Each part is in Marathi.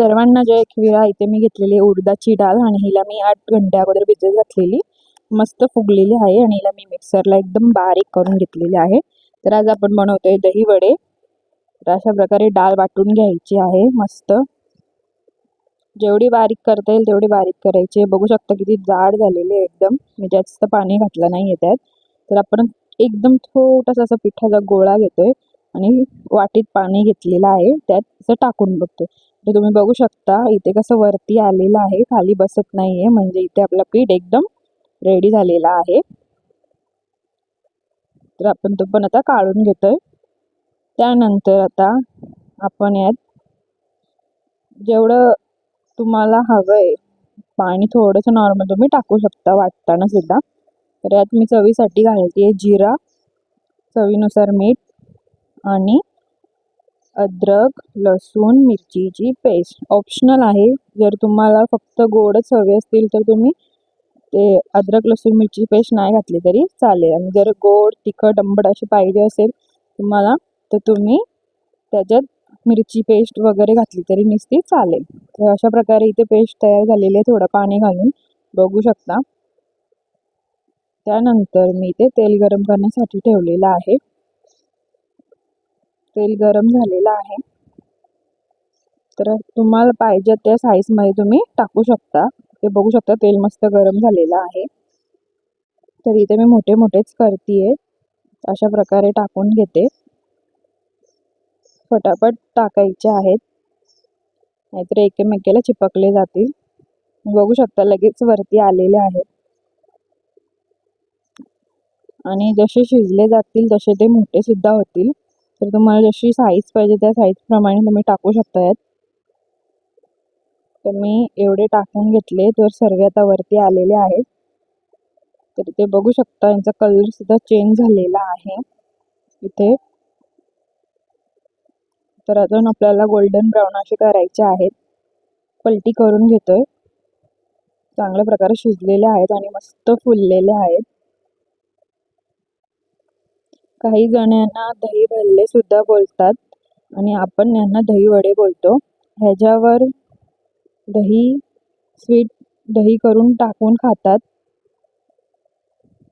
सर्वांना जय खिरा इथे मी घेतलेली उडदाची डाळ आणि हिला मी आठ घंट्या अगोदर भिजत घातलेली. मस्त फुगलेली आहे आणि हिला मी मिक्सरला एकदम बारीक करून घेतलेली आहे. तर आज आपण बनवतोय दही वडे. तर अशा प्रकारे डाळ वाटून घ्यायची आहे मस्त. जेवढी बारीक करता येईल तेवढी बारीक करायची बघू शकता किती जाड झालेली आहे एकदम. मी जास्त पाणी घातलं नाही आहे त्यात. तर आपण एकदम छोटासा असा पिठाचा गोळा घेतोय आणि वाटीत पाणी घेतलेलं आहे. त्यात असं टाकून बघतोय. तर तुम्ही बघू शकता इथे कसं वरती आलेलं आहे खाली बसत नाही आहे म्हणजे इथे आपलं पीठ एकदम रेडी झालेला आहे. तर आपण तो पण आता काढून घेतोय. त्यानंतर आता आपण यात जेवढं तुम्हाला हवं आहे पाणी थोडंसं नॉर्मल तुम्ही टाकू शकता वाटताना सुद्धा. तर यात मी चवीसाठी घालते जिरा चवीनुसार मीठ आणि अद्रक लसूण मिरचीची पेस्ट ऑप्शनल आहे. जर तुम्हाला फक्त गोडच हवे असतील तर तुम्ही ते अद्रक लसूण मिरची पेस्ट नाही घातली तरी चालेल. आणि जर गोड तिखट आंबट अशी पाहिजे असेल तुम्हाला तर तुम्ही त्याच्यात मिरची पेस्ट वगैरे घातली तरी नुसती चालेल. तर अशा प्रकारे इथे पेस्ट तयार झालेली आहे. थोडं पाणी घालून बघू शकता. त्यानंतर मी ते तेल गरम करण्यासाठी ठेवलेलं आहे. तेल गरम झालेलं आहे. तर तुम्हाला पाहिजे त्या साईजमध्ये तुम्ही टाकू शकता. ते बघू शकता तेल मस्त गरम झालेलं आहे. तर इथे मी मोठे मोठेच करते अशा प्रकारे टाकून घेते. फटाफट टाकायचे आहेत. नाहीतर एकमेकीला चिपकले जातील. बघू शकता लगेच वरती आलेले आहेत. आणि जसे शिजले जातील तसे ते मोठे सुद्धा होतील. तर तुम्हाला जशी साईज पाहिजे त्या साईजप्रमाणे तुम्ही टाकू शकता यात तर मी एवढे टाकून घेतले तर सर्व आता वरती आलेले आहेत. तर ते बघू शकता यांचा कलरसुद्धा चेंज झालेला आहे. इथे. तर अजून आपल्याला गोल्डन ब्राऊन असे करायचे आहेत. पलटी करून घेतोय. चांगल्या प्रकारे शिजलेले आहेत आणि मस्त फुललेले आहेत. काही जण यांना दही भल्ले सुद्धा बोलतात आणि आपण यांना दही वडे बोलतो. ह्याच्यावर दही स्वीट दही करून टाकून खातात.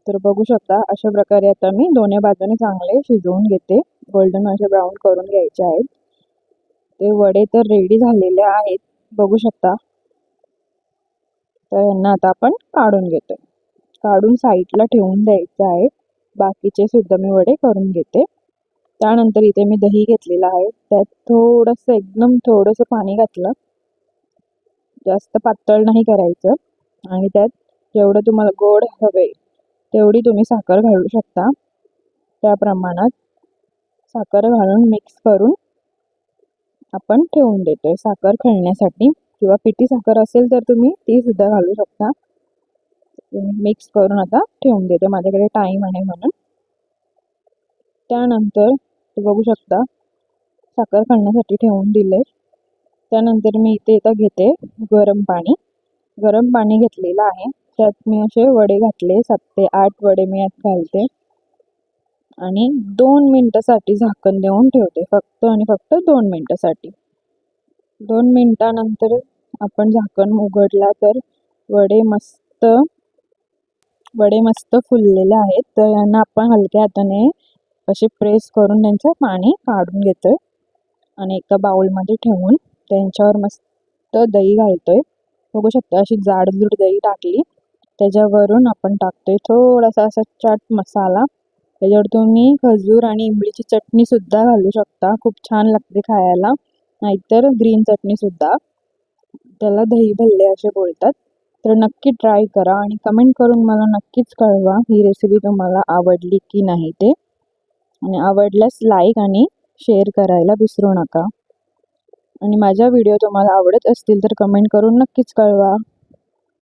तर बघू शकता अशा प्रकारे आता मी दोन्ही बाजूने चांगले शिजवून घेते. गोल्डन असे ब्राऊन करून घ्यायचे आहेत. ते वडे तर रेडी झालेले आहेत. बघू शकता. तर यांना आता आपण काढून घेतो काढून साईडला ठेवून द्यायचं आहे. बाकीचे सुद्धा मी वडे करून घेते. त्यानंतर इथे मी दही घेतलेलं आहे. त्यात थोडंसं एकदम थोडंसं पाणी घातलं. जास्त पातळ नाही करायचं. आणि त्यात जेवढं तुम्हाला गोड हवे तेवढी तुम्ही साखर घालू शकता. त्या प्रमाणात साखर घालून मिक्स करून आपण ठेवून देतोय. साखर खळण्यासाठी किंवा पिठी साखर असेल तर तुम्ही ती सुद्धा घालू शकता. मिक्स करून आता ठेवून देते. माझ्याकडे टाईम आहे म्हणून. त्यानंतर बघू शकता साखर खाण्यासाठी ठेवून दिले त्यानंतर मी इथे आता घेते गरम पाणी. गरम पाणी घेतलेलं आहे. त्यात मी असे वडे घातले सात ते आठ वडे मी यात घालते. आणि दोन मिनटासाठी झाकण देऊन ठेवते. फक्त आणि फक्त दोन मिनटासाठी. दोन मिनटानंतर आपण झाकण उघडला तर वडे मस्त वडे मस्त फुललेले आहेत. तर यांना आपण हलक्या हाताने असे प्रेस करून त्यांचं पाणी काढून घेतोय. आणि एका बाउलमध्ये ठेवून त्यांच्यावर मस्त दही घालतोय. बघू शकता अशी जाडजूड दही टाकली. त्याच्यावरून आपण टाकतोय थोडासा असा चाट मसाला. त्याच्यावर तुम्ही खजूर आणि इमलीची चटणीसुद्धा घालू शकता. खूप छान लागते खायला. नाहीतर ग्रीन चटणीसुद्धा त्याला दही भल्ले असे बोलतात. तर नक्की ट्राय करा आणि कमेंट करून मला नक्कीच कळवा ही रेसिपी तुम्हाला आवडली की नाही ते. आणि आवडल्यास लाईक आणि शेअर करायला विसरू नका. आणि माझ्या व्हिडिओ तुम्हाला आवडत असतील तर कमेंट करून नक्कीच कळवा.